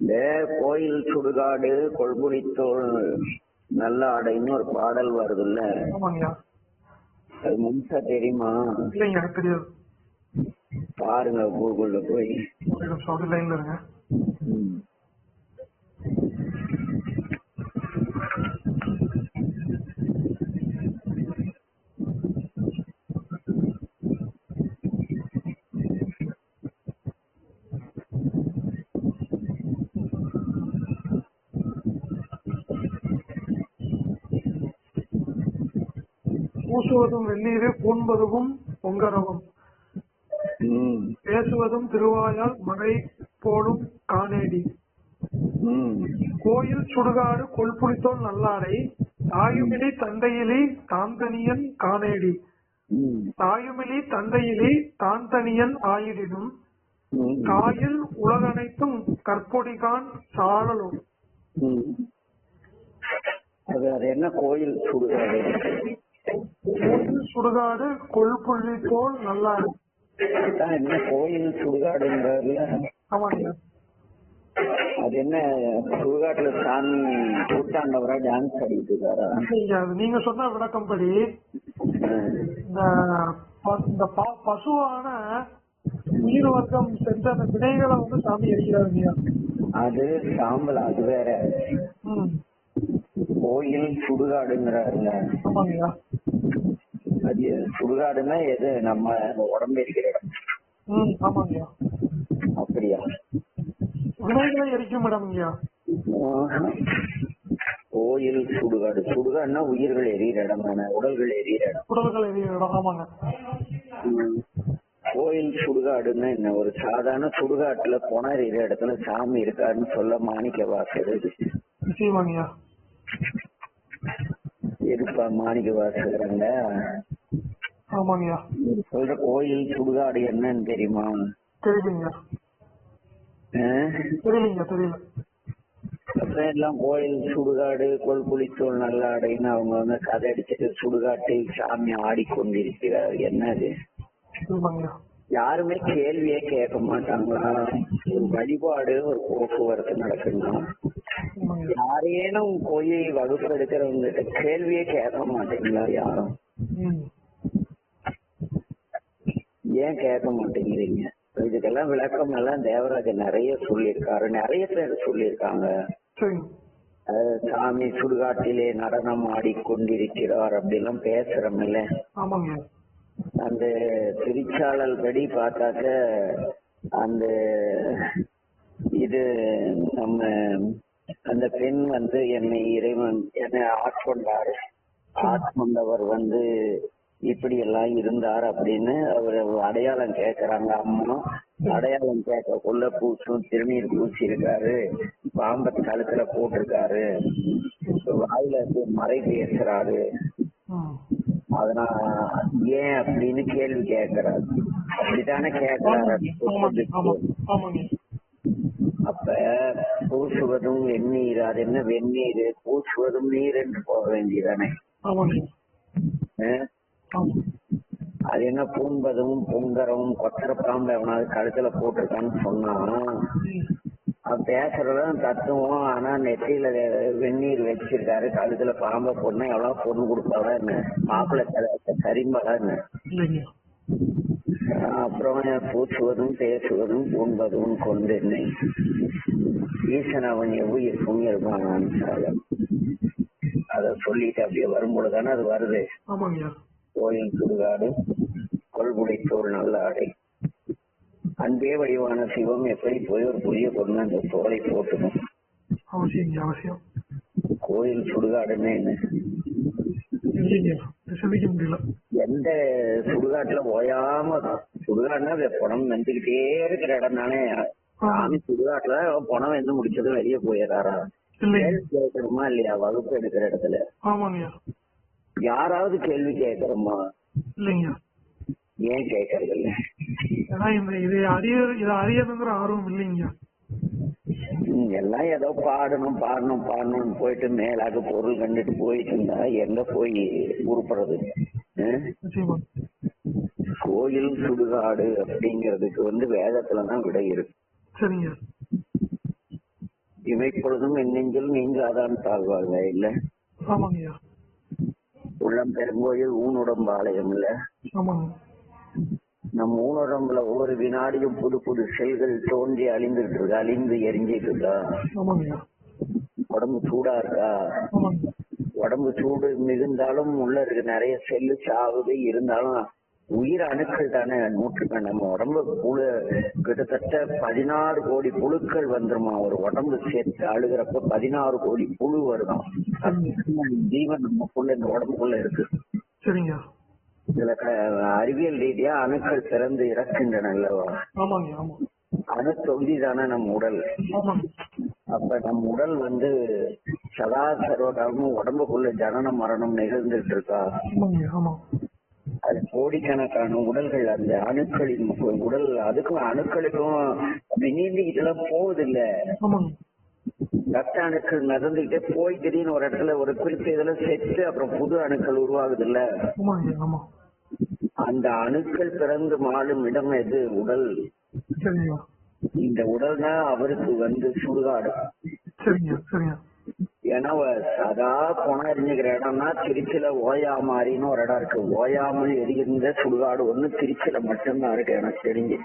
இந்த கோயில் சுடுகாடு கொள்புடித்தோள் நல்ல ஆடைன்னு ஒரு பாடல் வருதுல்ல. அது முழுசா தெரியுமா? பாருங்க கூகுள்ல போய். பூசுவதும் வெந்நீரே பூண்பதுவும் பொங்கரவும். பேசுவதும் திருவாயால் மழை போடும் காணேடி. கோயில் சுடுகாடு கொல்புளித்தோல் நல்லாடை தாயுமிலி தந்தையிலி தாந்தனியன் காணேடி. தாயுமிலி தந்தையிலி தாந்தனியன் ஆயிடினும். காயில் உலகனைத்தும் கற்பொடிகான் சாழலும். அது அது என்ன கோயில் சுடுகாடு சுடுகாடு கொல்புள்ளித்தோல் நல்லாடை அதான் என்ன கோயில் சுடுகாடுங்கிறதுல? ஆமாங்க. அது என்ன சுடுகாட்டுல சாமி கூட்டாண்டவரா டான்ஸ் ஆடிட்டு இருக்காரா? நீங்க சொன்ன விளக்கம்படி. இந்த பசுவான உயிர் வர்க்கம் செஞ்ச அந்த வினைகளை வந்து சாமி எரிக்கிறாருங்க அது சாம்பல் அது வேற. கோயில் சுடுகாடுங்கிறாருங்க அது சுடுகாடுன்னா எது? நம்ம உடம்பு இருக்கிற இடம். ஆமாங்கய்யா அப்படியா? வினைகளை எரிக்கும் இடம்ங்கய்யா. கோயில் சுடுகாடு. சுடுகாடுன்னா உயிர்கள் எரியிற இடம் தானே. உடல்கள் எரியிற இடம். உடல்கள் எரியும் இடம் ஆமாங்க. கோயில் சுடுகாடுன்னா என்ன? ஒரு சாதாரண சுடுகாட்டுல போனா எரியிற இடத்துல சாமி இருக்காருன்னு சொல்ல மாணிக்க நிச்சயமாங்கய்யா எதுப்பா மாணிக்க வாசகரங்க? ஆமாங்கய்யா. சொல்ற கோயில் சுடுகாடு என்னன்னு தெரியுமா? தெரியலீங்க ஆ? தெரியலீங்க தெரியல. அப்புறம் எல்லாம் கோயில் சுடுகாடு கொல்புளித்தோல் நல்லாடைன்னு அவங்க வந்து கதை அடிச்சுட்டு சுடுகாட்டில் சாமி ஆடிக்கொண்டிருக்கிறார். என்னது? யாருமே கேள்வியே கேட்க மாட்டாங்களா? ஒரு வழிபாடு ஒரு போக்குவரத்து நடக்குன்னா யாரேனும் போய் வகுப்பு எடுக்கிறவங்க கேள்வியே கேட்க மாட்டீங்களா யாரும்? ஏன் கேட்க மாட்டேங்கிறீங்க? இதுக்கெல்லாம் விளக்கம் எல்லாம் தேவராஜன் நிறைய சொல்லியிருக்காரு. நிறைய பேர் சொல்லியிருக்காங்க. சாமி சுடுகாட்டிலே நடனம் ஆடிக்கொண்டிருக்கிறார் அப்படிலாம் பேசுறோம்ல. ஆமாங்கய்யா அந்த திருச்சாளல் படி பார்த்தாக்க அந்த இது நம்ம அந்த பெண் வந்து என்னை இறைவன் என்னை ஆட்கொண்டார். ஆட்கொண்டவர் வந்து இப்படி எல்லாம் இருந்தார் அப்படின்னு அவர் அடையாளம் கேட்கறாங்க. அம்மா அடையாளம் கேட்கக்குள்ள பூச்சும் திருநீர் பூச்சி இருக்காரு. பாம்பத்து கழுத்துல போட்டிருக்காரு. வாயில மறை பேசுறாரு அதனால ஏன் அப்படின்னு கேள்வி கேட்கிறாரு. அப்படித்தானே கேட்கிறாரு. அப்ப பூசுவதும் வெந்நீர் அது என்ன வெந்நீர்? பூசுவதும் நீர் என்று போக வேண்டியதானே? அது என்ன பூம்பதும் பொங்கரவும் கொத்தர பாம்பு எவனாவது கழுத்துல போட்டிருக்கான்னு சொன்னா ம் அவன் பேசுறதும் தத்துவம் ஆனா நெத்தியில வெந்நீர் வச்சிருக்காரு. கழுத்துல பாம்பை பொண்ணு எவ்வளவு பொண்ணு கொடுப்பாளா என்ன? மாப்பிள்ளை இல்லைங்க. அப்புறம் பூச்சுவதும் பேசுவதும் பூண்பதும் கொண்டு என்னை ஈசன் அவன் எவ்வுயிர் புண்ணியிருப்பான் அத சொல்லிட்டு அப்படியே வரும்பொழுதுதானே அது வருது. கோயில் சுடுகாடு கொள்குடை தோல் நல்ல ஆடை. அன்பே வடிவான சிவம் எப்படி போய் ஒரு புதிய பொண்ணு அந்த தோலை போட்டுணும் அவசியம். கோயில் சுடுகாடுன்னு என்ன? சிந்திக்க முடியல. எந்த சுடுகாட்டுல ஓயாம சுடுகாடுனா பணம் வந்துகிட்டே இருக்கிற இடம் தானே. சாமி சுடுகாட்டுல பணம் வந்து முடிச்சதும் வெளியே போயிடுறாரா? கேட்கணுமா இல்லையா? வகுப்பு எடுக்கிற இடத்துல. யாராவது கேள்வி கேட்கறோமா இல்லைங்க. ஏன் கேட்கறது இல்ல ஏன்னா இந்த இது அறிய இதை அறியணுங்கிற ஆர்வம் இல்லைங்க. எல்லாம் ஏதோ பாடணும் பாடணும் பாடணும்னு போயிட்டு மேலாக பொருள் கண்டுட்டு போயிட்டு இருந்தா எங்க போய்? நிச்சயமா. கோயில் சுடுகாடு அப்படிங்கிறதுக்கு வந்து வேதத்துல தான் விடை இருக்கு. இமைப்பொழுதும் என் நெஞ்சில் நீங்காதான் தாழ்வாங்க இல்ல? உள்ளம் பெருங்கோயில் ஊனுடம்பாளையம் இல்ல? நம் ஊனுடம்புல ஒவ்வொரு வினாடியும் புது புது செல்கள் தோன்றி அழிந்துட்டு இருக்கு அழிந்து எரிஞ்சிட்டு இருக்கா உடம்பு சூடா இருக்கா? உடம்பு சூடு மிகுந்தாலும் உள்ள இருக்கு நிறைய செல்லு சாவுது. இருந்தாலும் உயிர் அணுக்கள் தானே நூற்றுக்கு நம்ம உடம்பு புழு கிட்டத்தட்ட பதினாறு கோடி புழுக்கள் வந்துருமா? ஒரு உடம்பு சேர்த்து அழுகிறப்ப பதினாறு கோடி புழு சரிங்க. ஜீவன் நமக்குள்ள இந்த உடம்புக்குள்ள இருக்கு. சரிங்க. இதுல அறிவியல் ரீதியா அணுக்கள் பிறந்து இறக்கின்றன அல்லவா அணு தொகுதி தானே நம்ம உடல். அப்ப நம் உடல் வந்து சதா சர்வகாலமும் உடம்புக்குள்ள ஜனன மரணம் நிகழ்ந்துட்டு இருக்கா அது கோடிக்கணக்கான உடல்கள் அந்த அணுக்களின் உடல் அதுக்கும் அணுக்களுக்கும் நீந்திக்கிட்டு எல்லாம் போகுது இல்ல ரத்த அணுக்கள் மிதந்துகிட்டே போய் திடீர்னு ஒரு இடத்துல ஒரு குறித்த இதுல செத்து அப்புறம் புது அணுக்கள் உருவாகுது இல்ல அந்த அணுக்கள் பிறந்து மாளும் இடம் எது? உடல். இந்த உடல் தான் அவருக்கு வந்து சுடுகாடு. ஏன்னா சதா பணம் எரிஞ்சுக்கிற இடம்னா திருச்சியில ஓயாமாரின்னு ஒரு இடம் இருக்கு. ஓயாமல் எரிகின்ற சுடுகாடு ஒண்ணு திருச்சியில மட்டும்தான் இருக்கு எனக்கு தெரிஞ்சு.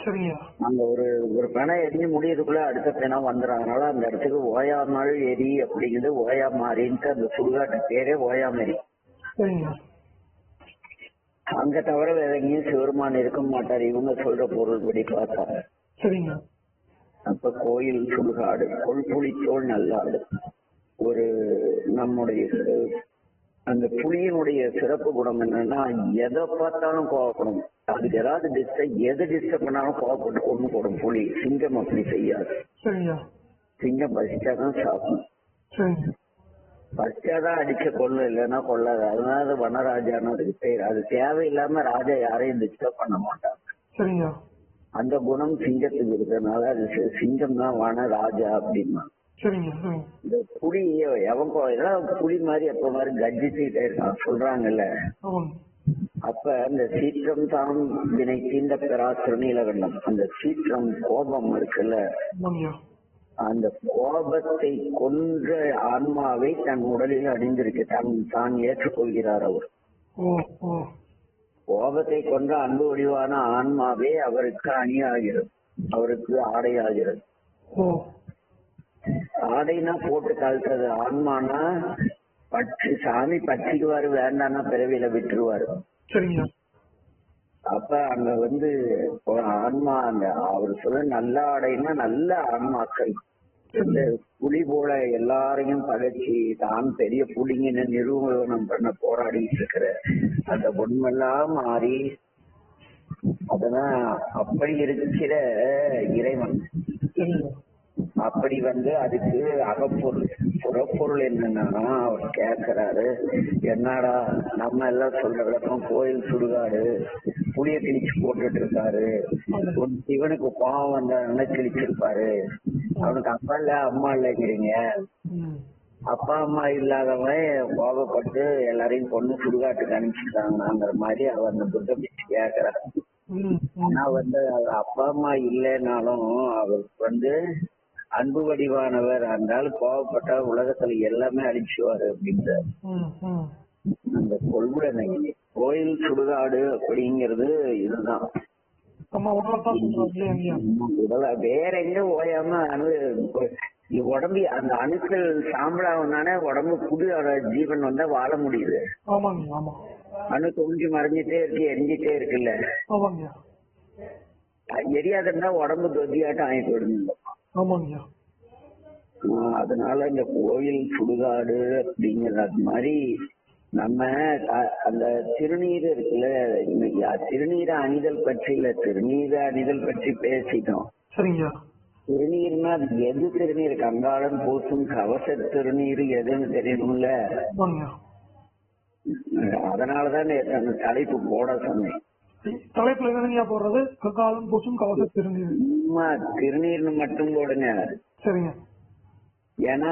சரிங்க. அங்க ஒரு ஒரு பிணம் எரிஞ்சு முடியறதுக்குள்ள அடுத்த பிணம் வந்துடும் அதனால அந்த இடத்துக்கு ஓயாமல் எரி அப்படிங்கிறது ஓயாமாரின்ட்டு அந்த சுடுகாட்டு பேரே ஓயாமரி அங்க தவிர வேற எங்கேயும் சிவருமான் இருக்க மாட்டார். இவங்க சொல்ற பொருள் படி பார்த்தா. சரிங்க. அப்ப கோயில் சுடுகாடு கொள்புளித்தோள் நல்லாடு. ஒரு நம்முடைய அந்த புலியினுடைய சிறப்பு குணம் என்னன்னா எதை பார்த்தாலும் கோவப்படும். அதுக்கு ஏதாவது டிஸ்டர்ப் எது டிஸ்டர்ப் பண்ணாலும் கோவப்பட்டு கொண்டு போடும் புலி. சிங்கம் அப்படி செய்யாது. சிங்கம் பசிச்சாதான் சாப்பிடும். பசிச்சாதான் அடிச்ச கொள்ளு இல்லைன்னா கொள்ளாது. அதனால அது வனராஜான்னு அதுக்கு பேர். அது தேவையில்லாம ராஜா யாரையும் டிஸ்டர்ப் பண்ண மாட்டாங்க அந்த குணம் சிங்கத்துக்கு இருக்கிறதுனால அது சிங்கம் தான் வன ராஜா அப்படின்னா. சரிங்க. இந்த புலி எவன் இதெல்லாம் புலி மாதிரி எப்ப மாதிரி கர்ஜிச்சுக்கிட்டே இருக்கான் சொல்றாங்கல்ல. அப்ப அந்த சீற்றம் தான் வினை தீண்ட பெறாசுர நீலகண்டம் அந்த சீற்றம் கோபம் இருக்குல்ல. அந்த கோபத்தை கொன்ற ஆன்மாவை தன் உடலில் அணிந்திருக்கு. தான் தான் ஏற்றுக்கொள்கிறார் அவர். கோபத்தை கொன்ற அன்பு வடிவான ஆன்மாவே அவருக்கு அணியாகிறது. அவருக்கு ஆடையாகிறது. ஆடைனா போட்டு கழட்டுறது ஆன்மானா பற்றி சாமி பற்றிக்குவாரு வேண்டாம்னா பிறவியில விட்டுருவாரு. சரிங்க. அப்ப அங்க வந்து ஆன்மா அந்த அவர் சொல்ல நல்ல ஆடைன்னா நல்ல ஆன்மாக்கள். இந்த புலி போல எல்லாரையும் பகைச்சி தான் பெரிய புலிங்கன்னு நிரூபணம் பண்ண போராடிட்டு இருக்கிற அந்த உண்மெல்லாம் மாறி அதெல்லாம் அப்படி இருக்கிற இறைவன். அப்படி வந்து அதுக்கு அகப்பொருள் புறப்பொருள் என்னன்னா அவர் கேக்குறாரு. என்னடா நம்ம எல்லாம் சொல்ற விளக்கம் கோயில் சுடுகாடு புளிய கிழிச்சு போட்டுட்டு இருக்காரு ஒரு சிவனுக்கு கோவம் வந்தாருன்னா கிழிச்சிருப்பாரு? அவனுக்கு அப்பா இல்ல அம்மா இல்லைங்கிறீங்க. அப்பா அம்மா இல்லாதவன் கோபப்பட்டு எல்லாரையும் கொண்டு சுடுகாட்டுக்கு அனுப்பிச்சிட்டாங்கிற மாதிரி அவர் அந்த புத்த கேக்குறாரு. ஆனா வந்து அவர் அப்பா அம்மா இல்லைனாலும் அவருக்கு வந்து அன்பு வடிவானவர் அந்த கோவப்பட்டா உலகத்துல எல்லாமே அழிச்சுவாரு அப்படின்ற ம் ம். அந்த கொள்முடனை கோயில் சுடுகாடு அப்படிங்கிறது இதுதான். வேற எங்க ஓயாம உடம்பு அந்த அணுக்கள் சாம்பலாவனானே உடம்பு புது ஜீவன் வந்தா வாழ முடியுது. அணு தொங்கி மறைஞ்சிட்டே இருக்கு எரிஞ்சிட்டே இருக்குல்ல. எரியாதுன்னா உடம்பு தொத்தியாட்டம் ஆகி போயிடுங்க ஆமாங்க ஆஹ் அதனால இந்த கோயில் சுடுகாடு அப்படிங்கிற அது மாதிரி நம்ம அந்த திருநீர் இருக்குல்ல இன்னைக்கு திருநீரை அணிதல் பற்றி இல்ல திருநீரை அணிதல் பற்றி பேசிட்டோம். சரிங்க திருநீர்னா அது எது திருநீர்? கங்காளன் பூசும் கவச திருநீர் எதுன்னு தெரியணும்ல அதனாலதான் அந்த தலைப்பு போட சொன்னேன். தலைப்புல என்னங்க போடுறது கக்காலம் பூசும் கவச திருநீர். திருநீர்னு மட்டும் போடுங்க. சரிங்க. ஏன்னா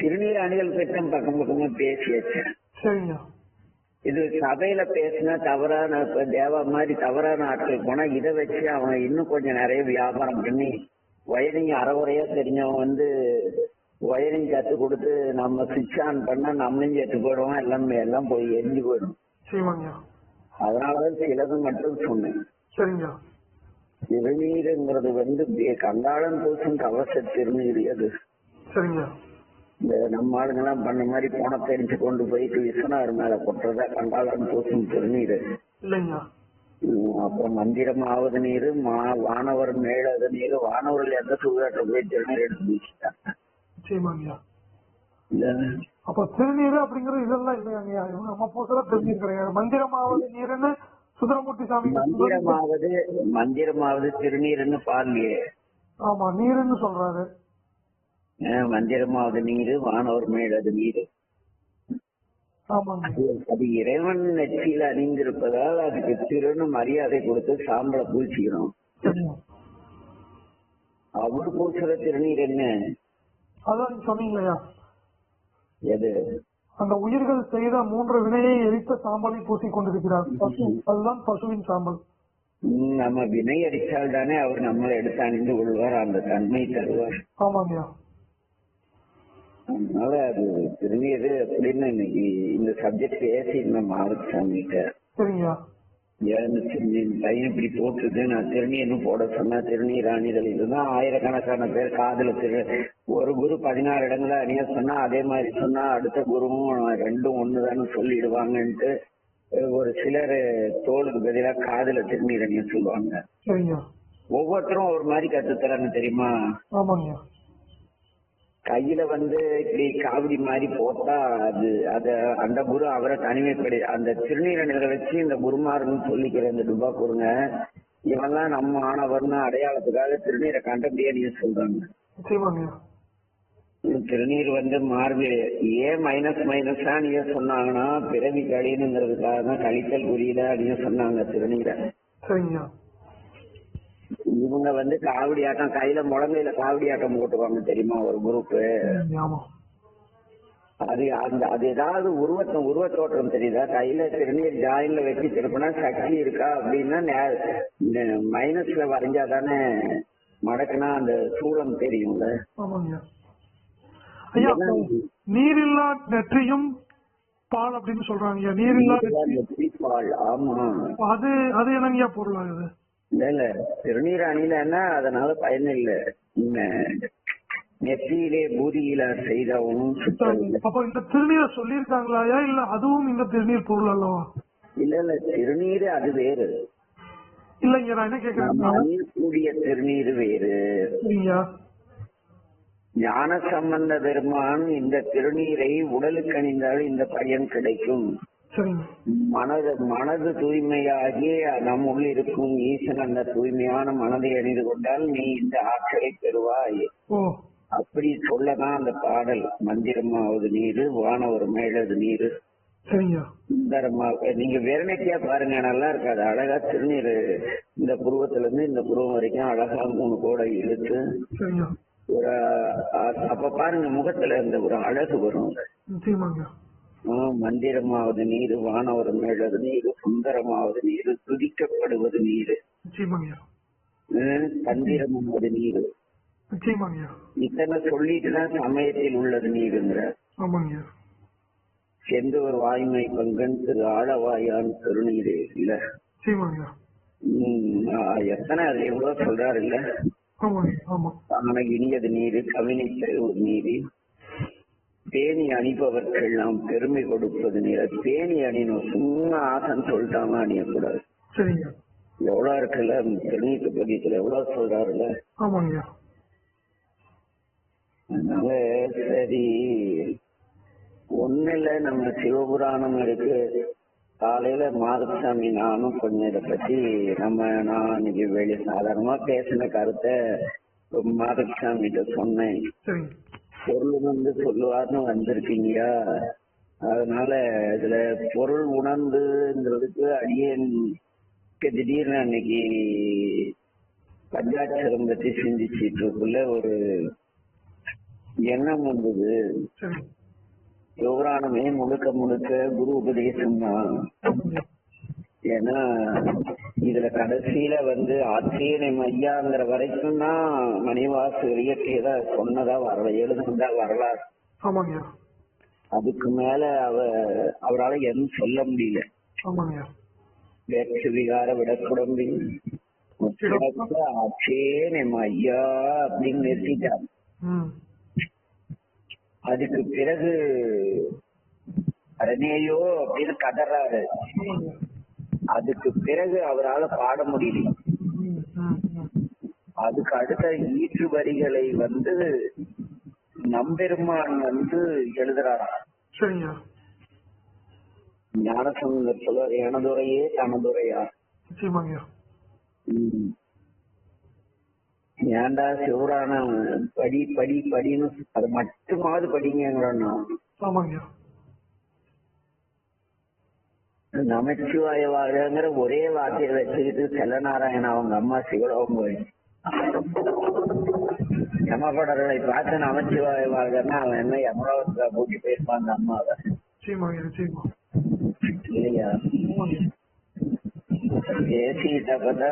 திருநீர் அணிதல் பற்றி பக்கம் பக்கமா பேசியாச்சு. சரிங்க. இது சபையில பேசினா தவறான தேவா மாதிரி தவறான ஆட்கள் போனா இதை வச்சு அவன் இன்னும் கொஞ்சம் நிறைய வியாபாரம் பண்ணி வயரிங் அறகுறையா தெரிஞ்சவன் வந்து வயரிங் கத்து கொடுத்து நம்ம சுவிட்ச் ஆன் பண்ணா நம்மளும் செத்து போயிடுவோம் எல்லாம் எல்லாம் போய் எரிஞ்சு போயிடும். அதனாலதான் சிலது மட்டும் சொன்னேன். திருநீருங்கிறது வந்து கண்டாளம் பூசும் கவச திருநீர் அது சரிங்கய்யா இந்த நம்ம ஆளுங்கெல்லாம் பண்ண மாதிரி பணத்தை எரிஞ்சு கொண்டு போயிட்டு விஸ்வநாதர் மேல கொட்டுறதா கண்டாளம் பூசும் திருநீர். அப்புறம் மந்திரமாவது நீர் மா வானவர் மேலது நீர் வானவர்கள் எந்த சூதாட்ட போய் திருநீர் எடுத்து இந்த அப்ப திருநீர் அப்படிங்கிற இதெல்லாம் இல்லையாங்கய்யா இவங்க நம்ம பூசல திருநீர் கிடையாது. மந்திரமாவது நீருன்னு சுந்தரமூர்த்தி சாமி மந்திரமாவது மந்திரமாவது திருநீர்னு பாருலையே ஆமா நீருன்னு சொல்றாரு. மந்திரமாவது நீர் வானவர் மேலது நீர். அது- இறைவன் நெற்றியில் அணிந்திருப்பதால் அதுக்கு திருன்னு மரியாதை கொடுத்து சாம்பலை பூசிக்கிறோம். சரிங்க. அவரு பூசுற திருநீர் என்ன? அதான் நீங்க சொன்னீங்களையா எது? அந்த உயிர்கள் செய்த மூன்று வினையை எரித்த சாம்பலை பூசிக் கொண்டிருக்கிறார். அதுதான் பசுவின் சாம்பல். நம்ம வினை அடித்தால் தானே அவர் நம்மளை எடுத்து அணிந்து கொள்வார் அந்த தன்மை தருவார். ஆமாங்கய்யா அதனால அது திருநீர் அப்படின்னு இன்னைக்கு இந்த சப்ஜெக்ட் பேசி நம்ம ஆரம்பிச்சாங்க சரிங்கய்யா பையன் இப்படி போட்டுட்டு நான் திருநீர்னு போட சொன்னா திருநீர் அணிதல் இதுதான் ஆயிரக்கணக்கான பேர் காதுல திரு ஒரு குரு பதினாறு இடங்களை அணிய சொன்னா அதே மாதிரி சொன்னா அடுத்த குருவும் ரெண்டும் ஒண்ணுதான்னு சொல்லிடுவாங்கன்ட்டு ஒரு சிலர் தோளுக்கு பதிலா காதுல திருநீர் அணிய சொல்லுவாங்க. ஒவ்வொருத்தரும் ஒரு மாதிரி கத்துத்தராங்க தெரியுமா? ஆமாங்கய்யா கையில வந்து இப்படி காவடி மாதிரி போட்டா அது அத அந்த குரு அவரை தனிமைப்படி அந்த திருநீரணிகளை வச்சு இந்த குருமாருன்னு சொல்லிக்கிற இந்த டுபா கொடுங்க இவெல்லாம் நம்ம ஆனவர்னு அடையாளத்துக்காக திருநீரை கண்டபடியே நீங்க சொல்றாங்க. திருநீர் வந்து மார்பு ஏன் மைனஸ் மைனஸா நீங்க சொன்னாங்கன்னா பிறவி கழினுங்கிறதுக்காக தான் கழித்தல் குறியீடா நீங்க சொன்னாங்க திருநீரை. இவங்க வந்து காவடி ஆட்டம் கையில முழங்கையில காவடி ஆட்டம் போட்டுவாங்க தெரியுமா? ஒரு குரூப் அது அந்த அது ஏதாவது உருவத்தை உருவத்தோற்றம் தெரியுதா? கையில திருநீர் ஜாயின்ல வச்சு திருப்பினா சக்தி இருக்கா அப்படின்னா மைனஸ்ல வரைஞ்சா தானே மடக்குனா அந்த சூளம் தெரியும்ல. நீரில்லா நெற்றியும் பால் அப்படின்னு சொல்றாங்க நீரில்லா நெற்றி பால் ஆமா. அது அது என்னங்கய்யா பொருள் ஆகுது? இல்ல இல்ல. திருநீர் அணிலன்னா அதனால பயன் இல்ல. நெற்றியிலே பூதியில செய்தவனும். அப்ப இந்த திருநீரை சொல்லியிருக்காங்களாயா? இல்ல அதுவும் இந்த திருநீர் பொருள் அல்லவா? இல்ல இல்ல. திருநீர் அது வேறு. இல்லைங்க நான் என்ன நம்ம கேக்குறேன்னா அணியக்கூடிய திருநீர் வேறு. ஞான சம்பந்த பெருமான் இந்த திருநீரை உடலுக்கு அணிந்தால் இந்த பயன் கிடைக்கும். மனது மனது தூய்மையாகி நம்முள் இருக்கும் ஈசன் அந்த தூய்மையான மனதை அணிந்து கொண்டால் நீ இந்த ஆற்றலை பெறுவாய். அப்படி சொல்லதான் அந்த பாடல். மந்திரமாவது நீரு வானவர் மேலது நீரு. நீங்க வேறனைக்கியா பாருங்க நல்லா இருக்காது. அழகா திருநீர். இந்த புருவத்துல இருந்து இந்த புருவம் வரைக்கும் அழகா மூணு கோடை இழுத்து ஒரு அப்ப பாருங்க முகத்துல இந்த ஒரு அழகு வரும். மந்திரமாவது நீரு வானவர் மேலது நீரு சுந்தரமாவது நீரு துதிக்கப்படுவது நீரு. தந்திரமாவது நீரு. இத்தனை சொல்லிட்டுதான் சமயத்தில் உள்ளது நீருங்கிற. எந்த ஒரு வாய்மை பங்கன் திரு ஆழவாயான் திருநீரு இல்ல. எத்தனை அது எவ்வளவு சொல்றாரு இல்ல ஆன இனியது நீரு கவினை நீரு. தேனி அணிபவர்கள் நாம் பெருமை கொடுப்பது அது தேனி அணிணும் சும்மா ஆசன் சொல்லிட்டாங்க அணியக்கூடாது. எவ்வளவு இருக்குல்ல? திருநீட்டு பதியத்துல எவ்வளவு சொல்றாருல்ல? அதனால சரி. ஒண்ணு இல்ல. நம்ம சிவபுராணம் இருக்கு. காலையில மாதசாமி நானும் கொஞ்சம் இதை பத்தி நம்ம நான் இன்னைக்கு வெளி சாதாரணமா பேசின கருத்தை மாதசாமி கிட்ட சொன்னேன் பொருள் வந்து சொல்லுவார்னு வந்திருக்கீங்கயா அதனால இதுல பொருள் உணர்ந்துங்கிறதுக்கு அடியேன் திடீர்னு அன்னைக்கு பஞ்சாட்சரம் பற்றி சிந்திச்சிட்டு இருக்குள்ள ஒரு எண்ணம் வந்தது. சரிங்க முழுக்க முழுக்க குரு உபதேசம் தான் ஏன்னா இதுல கடைசியில வந்து ஆச்சரியனை மையாங்கிற வரைக்கும் தான் மணிவாசு இயற்றியதா சொன்னதா வரல எழுதுனதா வரலாறு. அதுக்கு மேல அவ அவரால எதுவும் சொல்ல முடியல. வேற்று விகார விடக்குடம்பி முற்றிடத்துல ஆச்சேனை மையா அப்படின்னு நிறுத்திட்டார். ம். அதுக்கு பிறகு அரணேயோ அப்படின்னு கதறாரு. அதுக்கு பிறகு அவரால பாட முடியல. அதுக்கு அடுத்த ஈற்று வரிகளை வந்து நம்பெருமான் வந்து எழுதுறாராம் சரிங்கய்யா ஞானசந்தர் சொல்வார் எனதுரையே தனதுரையா. ஏன்டா சிவராணம் படி படி படின்னு அது மட்டுமாவது படிங்கிறான்னா நமச்சிவாய வாழ்கிற ஒரே வார்த்தையை வச்சுக்கிட்டு செல்லநாராயணன் அவங்க அம்மா சிவலோகம் போய் யமபடர்களை பார்த்து நமச்சிவாய வாழ்கிறனா அவன் என்ன யமலோகத்துல கூட்டி போயிருப்பான் அந்த அம்மாவை. இல்லையா? பேசிட்ட பார்த்தா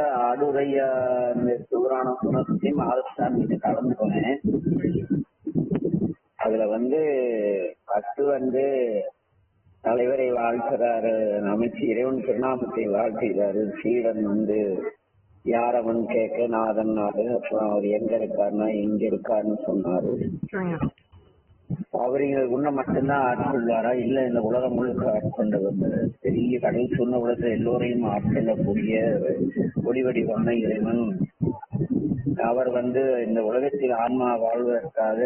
இந்த சிவராணம் சுனத்தி மாதஸ்தான் கலந்து போனேன் அதுல வந்து ஃபர்ஸ்ட் வந்து தலைவரை வாழ்த்துறாரு அமைச்சு இறைவன் திருநாமத்தை வாழ்த்துகிறாரு. சீடன் வந்து யாரவன் கேட்க நாதன் நாடு அப்புறம் அவர் எங்க இருக்காருன்னா எங்க இருக்காருன்னு சொன்னாரு. அவர் எங்களுக்கு உன்னை மட்டும்தான் ஆட்கொள்வாரா? இல்ல இந்த உலகம் முழுக்க ஆட்கொண்டு வந்தது பெரிய கடல் சொன்ன உலகத்துல எல்லோரையும் ஆட்கொள்ளக்கூடிய ஒளிவடிவான இறைவன். அவர் வந்து இந்த உலகத்தில் ஆன்மா வாழ்வதற்காக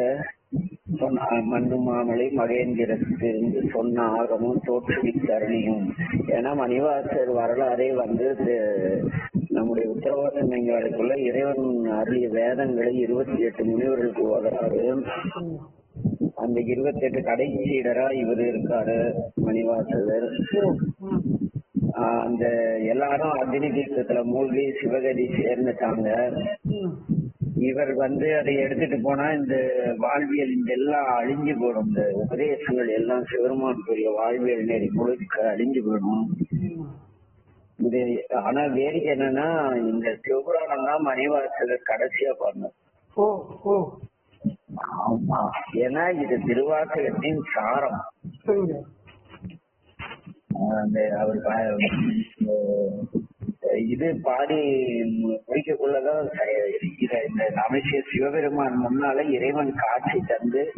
மண்ணு மாமலை மகேந்திரத்துக்கு சொன்ன ஆகமும் தோற்றுவித்தரணியும் ஏன்னா மணிவாசர் வரலாறே வந்து நம்முடைய உத்தரவாத உத்தரவாதங்களுக்குள்ள இறைவன் அருளிய வேதங்களை இருபத்தி எட்டு முனிவர்களுக்கு ஓதுறாரு. அந்த இருபத்தி எட்டு கடைசீடரா இவர் இருக்காரு மணிவாசகர். அந்த எல்லாரும் அக்னி தீர்த்தத்துல மூழ்கி சிவகதி சேர்ந்துட்டாங்க. இவர் வந்து அதை எடுத்துட்டு போனா இந்த வாழ்வியல் இந்த எல்லாம் அழிஞ்சு போயிடும். இந்த உபதேசங்கள் எல்லாம் சிவருமானுக்குரிய வாழ்வியல் நெறி முழுக்க அழிஞ்சு போயிடும். இது ஆனா வேடிக்கை என்னன்னா இந்த சிவபுராணம் தான் மணிவாசகர் கடைசியா ஓ ஆமா. ஏன்னா இது திருவாசகத்தின் சாரம். அந்த அவர் இது பாடி முடிக்கக்குள்ளதான் இந்த அமைச்ச சிவபெருமான் முன்னால இறைவன் காட்சி தந்து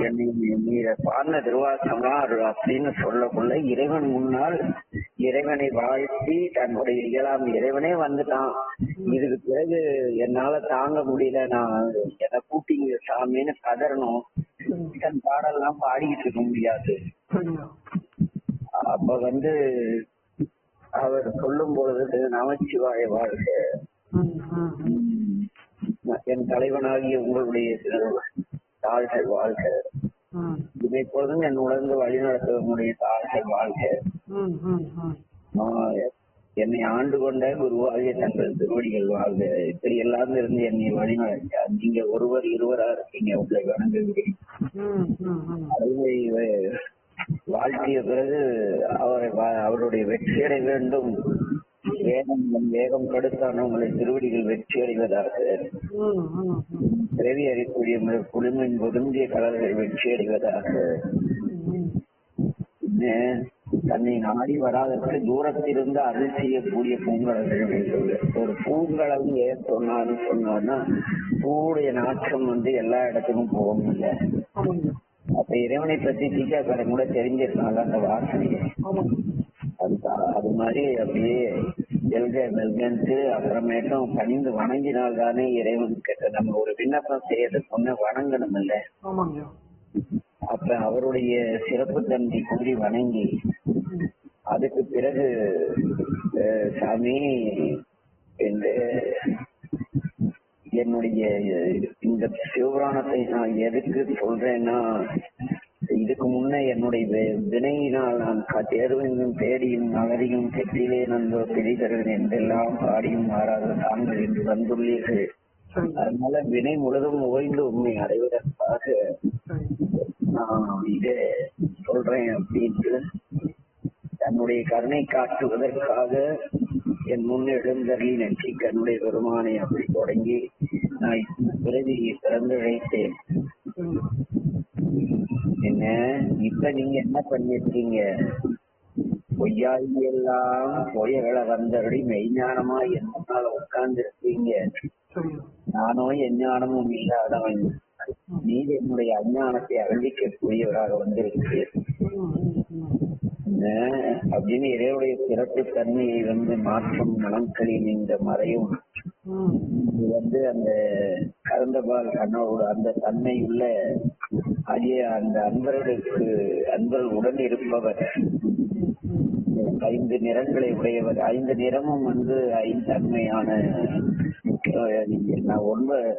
என்னை நீ பாடின திருவாசமா அப்படின்னு சொல்லக்குள்ள இறைவன் முன்னால் இறைவனை வாழ்த்தி தன்னுடைய இயலாம் இறைவனே வந்துட்டான். இதுக்கு பிறகு என்னால தாங்க முடியல. நான் என்னை கூட்டிங்க சாமின்னு கதறணும். தன் பாடெல்லாம் பாடிக்கிட்டு இருக்க முடியாது. அப்ப வந்து அவர் சொல்லும் பொழுது நமச்சிவாய வாழ்க. என் தலைவனாகிய உங்களுடைய தாள்கள் வாழ்க. இதை பொழுதும் என் உணர்ந்து வழிநடத்தவனுடைய தாள்கள் வாழ்க. என்னை ஆண்டு கொண்ட குருவாகிய தங்கள் திருவடிகள் வாழ்க. இப்படி எல்லாம் இருந்து என்னை வழிநடத்த நீங்க ஒருவர் இருவரா இருக்கீங்க. உங்களை வணங்குகிறேன். வாழ்த்திய பிறகு அவரை அவருடைய அவருடைய வெற்றியடை வேண்டும். வேகம் வேகம் கடுத்தான உங்களை திருவடிகள் வெற்றி அடைவதாக ம் அறிக்கூடிய குழுமின் பொருந்திய கலர்கள் வெற்றி அடைவதாக தன்னை நாடி வராதற்கு தூரத்திலிருந்து அருள் செய்யக்கூடிய பூங்கலர்கள் வேண்டும். ஒரு பூங்கலம் ஏன் சொன்னான்னு சொன்னான்னா பூவுடைய நாற்றம் வந்து எல்லா இடத்துக்கும் போகும் இல்லை அப்ப இறைவனை பத்தி டீக்காக்காரன் கூட தெரிஞ்சிருக்காங்க அந்த வாசனை. ஆமாங்க அது மாதிரி அப்படியே எல்க மெல்கன்ட்டு அப்புறமேட்டும் பணிந்து வணங்கினால் தானே இறைவன் கிட்ட நம்ம ஒரு விண்ணப்பம் செய்யறது சொன்ன வணங்கணும் இல்ல அப்ப அவருடைய சிறப்பு தன்மை கூறி வணங்கி அதுக்கு பிறகு சாமி என்னுடைய இந்த சிவபுராணத்தை நான் எதுக்கு சொல்றேன்னா இதுக்கு முன்ன என்னுடைய வி- வினையினால் நான் க- தேர்வெங்கும் தேடியும் நகரியும் கெட்டிலே நன்றோ பிடிதருவேன் என்றெல்லாம் பாடியும் மாறாத தாங்கள் என்று வந்துள்ளீர்கள். அதனால வினை முழுதும் ஓய்ந்து உண்மை அடைவதற்காக நான் இதை சொல்றேன் அப்படின்ட்டு தன்னுடைய கருணை காட்டுவதற்காக என் முன் எழுந்தருளி நெற்றி கண்ணுடைய பெருமானை அப்படி தொடங்கி நான் பிறவியை பிறந்துழைத்தேன். என்ன? இப்ப நீங்க என்ன பண்ணிருக்கீங்க? பொய்யாகி எல்லாம் பொய்களை வந்தபடி மெய்ஞானமா என்னால உட்கார்ந்து இருக்கீங்க சரிங்க நானும் எஞ்ஞானமும் இல்லாதவன். நீர் என்னுடைய அஞ்ஞானத்தை அகழ்விக்கக்கூடியவராக வந்திருக்கு அப்படின்னு இறைவனுடைய சிறப்பு தன்மையை வந்து மாற்றும் மனங்களின் இந்த மறையும். இது வந்து அந்த கலந்தபால் கண்ணோட அந்த தன்மை உள்ள அரிய அந்த அன்பர்களுக்கு அன்பர்களுடன் இருப்பவர். ஐந்து நிறங்களை உடையவர். ஐந்து நிறமும் வந்து ஐந்து தன்மையான நான் ஒன்பது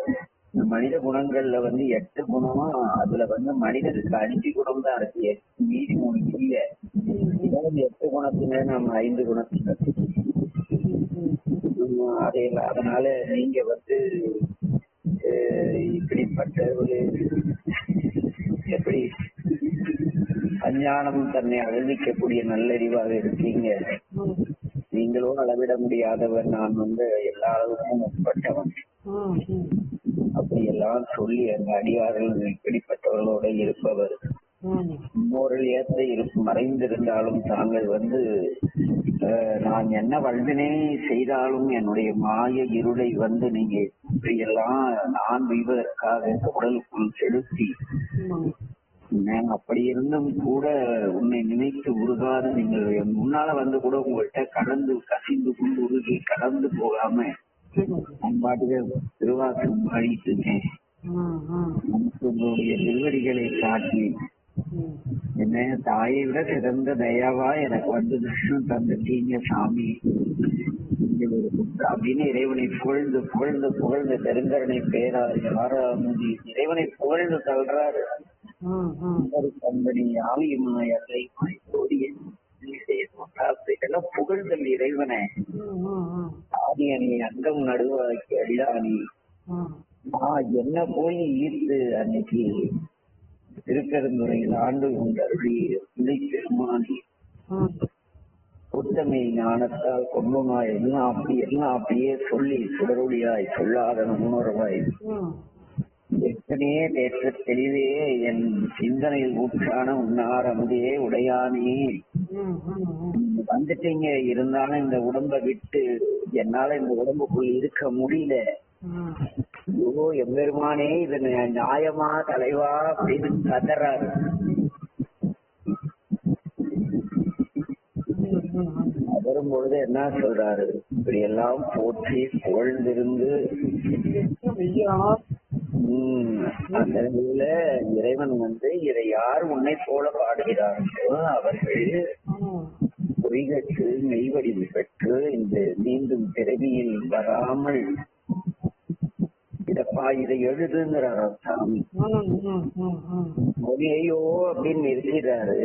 மனித குணங்கள்ல வந்து எட்டு குணமா அதுல வந்து மனிதனுக்கு அஞ்சு குணம் தான் இருக்கு. எட்டு மீதி மூணு இல்ல. எட்டு குணத்துல நம்ம ஐந்து குணத்துல அதே இல்ல. அதனால நீங்க வந்து இப்படிப்பட்ட ஒரு எப்படி அஞ்ஞானம் தன்னை அழிவிக்கக்கூடிய நல்லறிவாக இருக்கீங்க நீங்களும் அளவிட முடியாதவர் நான் வந்து எல்லா அளவுக்கும் உட்பட்டவன் ம், ம். அப்படி எல்லாம் சொல்லி அந்த அடியார்கள் இப்படிப்பட்டவர்களோட இருப்பவர் முன்னோர்கள் ஏற்ற இருக்கு மறைந்திருந்தாலும் தாங்கள் வந்து நான் என்ன வல்வினை செய்தாலும் என்னுடைய மாய இருளை வந்து நீங்க இப்படியெல்லாம் நான் வீழ்வதற்காக உடலுக்குள் செலுத்தி. நான் அப்படி இருந்தும் கூட உன்னை நினைத்து உருகாது நீங்கள் முன்னால வந்து கூட உங்கள்கிட்ட கடந்து கசிந்து கொண்டு உருகி கடந்து போகாம நான் பாட்டுக்கு திருவாசகம் பாடிட்டு இருக்கேன் ம், ம், நமக்கு உங்களுடைய திருவடிகளை காட்டி. என்ன தாயை விட சிறந்த தயாவா எனக்கு வந்து தர்ஷனம் தந்துட்டீங்க சாமி. அப்படின்னு இறைவனை புகழ்ந்து புகழ்ந்து புகழ்ந்து பெருங்கரனை பேரார் யாராமுதி இறைவனை புகழ்ந்து தள்ளுறாரு. கம்பெனி ஆவியமாய் அல்லை மாய் கோடிய புகழ்தல் இறைவனை. ம். ஆதியணி அங்கம் நடுவாக்கி அடியாணி ம். நான் என்ன போய் ஈர்த்து அன்னைக்கு? திருக்கருந்துரையில் ஆண்டு கொண்டருளி பிள்ளை பெருமானி. ம். புத்தமை ஞானத்தால் கொண்டுமா எல்லாம் அப்படி எல்லாம் அப்படியே சொல்லி சுடரொளியாய் சொல்லாத முன்னுறவாய் எத்தனையே தேற்ற தெளிவே என் சிந்தனையில் ஊற்றான உன்னார் அமுதே உடையானே. வந்துட்டீங்க இருந்தாலும் இந்த உடம்ப விட்டு என்னால இந்த உடம்புக்குள் இருக்க முடியல. ஓ எம்பெருமானே இது நியாயமா தலைவா அப்படின்னு கதறாரு வரும்பொழுது பொழுது என்ன சொல்றாரு இப்படி எல்லாம் போற்றி புகழ்ந்திருந்து உம் அந்த நிலையில இறைவன் வந்து இதை யார் உன்னை போல பாடுகிறார்களோ அவர்கள் ம். பொய்கட்டு மெய்வடிவு பெற்று இந்த மீண்டும் பிறவியில் வராமல் இதப்பா இதை எழுதுங்கிறாரா சாமி? மொழியையோ அப்படின்னு இருக்கிறாரு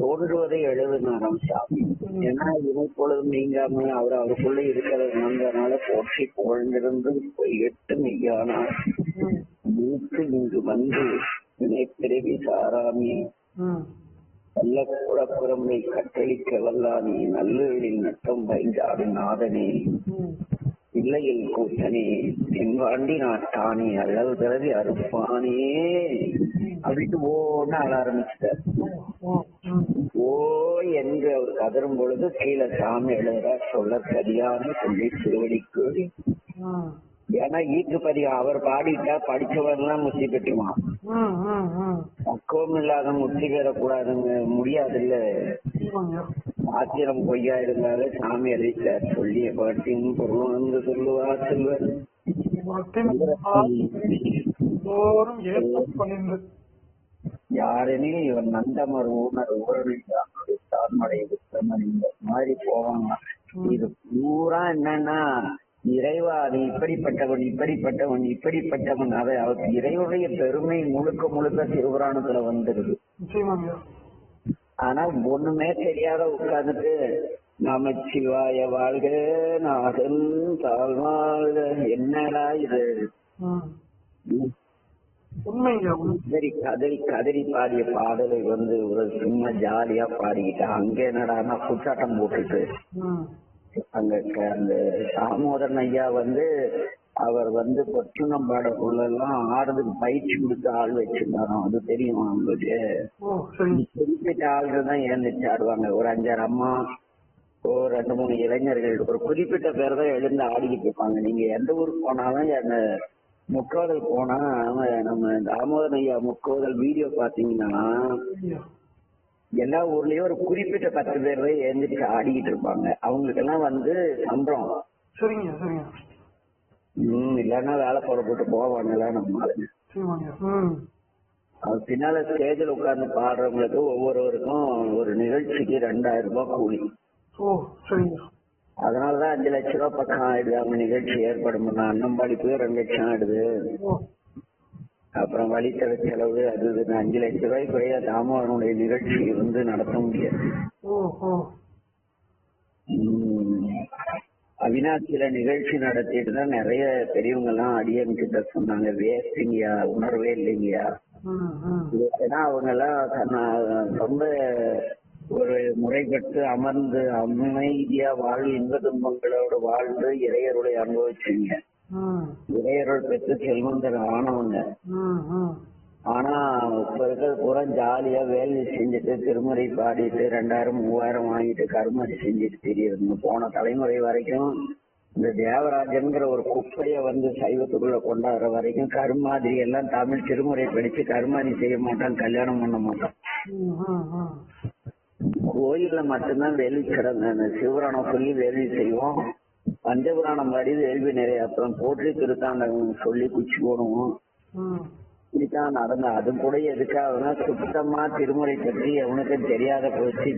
தோன்றுவதை எழுதுனாராம் சாமி. ஏன்னா இதை நீங்காம அவர் அவருக்குள்ள இருக்கிறதுனால போற்றி புகழ்ந்திருந்து எட்டு மெய்யானார் மூத்து இங்கு வந்து வினைப்பிறவி சாராமி. நல்ல குழப்புறமை கட்டளிக்க வல்லானே நல்லெழில் நட்டம் பைந்தாடு நாதனே. இல்லையில் கூட்டணி பின்வாண்டி நான் தானே அளவு பிறவி அறுப்பானே அப்படின்ட்டு ஓன்னு அழ ஆரம்பிச்சிட்டார். ஓ என்று அவர் கதரும் பொழுது கீழே சாமி எழுதுறார் சொல்ல சரியான சொல்லி திருவடிக்கு. ஏன்னா ஏன்னா ஈட்டுப்பதி அவர் பாடிட்டா படிச்சவர்லாம் முத்தி பெற்றுவான். பக்குவம் இல்லாத முத்தி பெறக்கூடாதுங்க முடியாதுல்ல. இல்ல ஆத்திரம் பொய்யா இருந்தாலும் சாமி எழுதிட்டார் சொல்லிய பாட்டின் பொருள் வந்து சொல்லுவார் செல்வர். யாரெனில் இவன் நந்தமர் ஊனர் ஊரடித்தான் தான்மடை புத்தமன் இந்த மாதிரி போவாங்க இது பூரா என்னன்னா இறைவா நீ இப்படிப்பட்டவன் இப்படிப்பட்டவன் இப்படிப்பட்டவன். அதை இறைவனுடைய பெருமை முழுக்க முழுக்க சிவபுராணத்துல வந்துருது. ஆனா ஒண்ணுமே தெரியாத உட்கார்ந்துட்டு நமச்சிவாய வாழ்க நாதன் தாழ்வாழ்க என்னடா இது. கதறி கதறி கதறி பாடிய பாடலை வந்து ஒரு சும்மா ஜாலியா பாடிக்கிட்டு அங்க என்னடான்னா குச்சாட்டம் போட்டுட்டு. அங்க அந்த தாமோதரன் ஐயா வந்து அவர் வந்து பொற்றுணம் பாடக்குள்ளெல்லாம் ஆடுறதுக்கு பயிற்சி கொடுத்து ஆள் வச்சிருந்தாராம். அது தெரியும் சரிங்க குறிப்பிட்ட ஆள்கள் தான் எழுந்துச்சு ஆடுவாங்க. ஒரு அஞ்சாறு அம்மா ஒரு ரெண்டு மூணு இளைஞர்கள் ஒரு குறிப்பிட்ட பேர் தான் எழுந்து ஆடிக்கிட்டு இருப்பாங்க. நீங்க எந்த ஊருக்கு போனாலும் அந்த முக்கோதல் போனா நம்ம தாமோதரன் ஐயா முக்கோதல் வீடியோ பாத்தீங்கன்னா. எல்லா ஊர்லயும் ஒரு குறிப்பிட்ட பத்து பேர் தான் எழுந்துட்டு ஆடிக்கிட்டு இருப்பாங்க. அவங்களுக்கு எல்லாம் வந்து சம்பளம். சரிங்க சரிங்க உம் இல்லைன்னா வேலை போட போட்டு போவாங்கல்ல நம்ம ஆளுங்க ம். அது பின்னால ஸ்டேஜில் உட்கார்ந்து பாடுறவங்களுக்கு ஒவ்வொருவருக்கும் ஒரு நிகழ்ச்சிக்கு ரெண்டாயிரம் ரூபாய் கூலி. ஓ சரிங்க. அதனாலதான் அஞ்சு லட்ச ரூபாய் பக்கம் ஆயிடுது. அவங்க நிகழ்ச்சி ஏற்பாடு பண்ண அன்னம்பாடிக்கு ரெண்டு லட்சம் ஆயிடுது. அப்புறம் வழித்தட செலவு அது இதுன்னு அஞ்சு லட்ச ரூபாய் குறைய தாமோதரனுடைய நிகழ்ச்சி வந்து நடத்த முடியாது. அவினாசியில நிகழ்ச்சி நடத்திட்டு தான் நிறைய பெரியவங்க எல்லாம் அடியன் கிட்ட சொன்னாங்க வேஸ்டிங்கயா உணர்வே இல்லைங்கயா ஏன்னா அவங்க எல்லாம் ரொம்ப ஒரு முறைப்பட்டு அமர்ந்து அமைதியா வாழ் இன்ப துன்பங்களோட வாழ்ந்து இறையருடைய அனுபவிச்சீங்க இறையருள் பெற்று செல்வந்தர் ஆனவங்க. ஆனா இப்ப இருக்கிற பூரா ஜாலியா வேலை செஞ்சுட்டு திருமுறை பாடிட்டு ரெண்டாயிரம் மூவாயிரம் வாங்கிட்டு கருமதி செஞ்சுட்டு தெரியுதுங்க போன தலைமுறை வரைக்கும் இந்த தேவராஜன்கிற ஒரு குப்பைய வந்து சைவத்துக்குள்ள கொண்டாடுற வரைக்கும் கருமாதிரி எல்லாம் தமிழ் திருமுறை படிச்சு கருமாதிரி செய்ய மாட்டான் கல்யாணம் பண்ண மாட்டான். கோயில்ல மட்டும்தான் வேலி கிடந்த சிவராணம் சொல்லி வேலி செய்வோம். பஞ்சபுராணம் பாடி வேள்வி நிறைய அப்புறம் போற்றி திருத்தாண்டகம் சொல்லி குச்சி போடுவோம். ம் இப்படித்தான் அது கூட எதுக்காகனா சுத்தமா திருமுறை பற்றி அவனுக்கு தெரியாத போச்சு.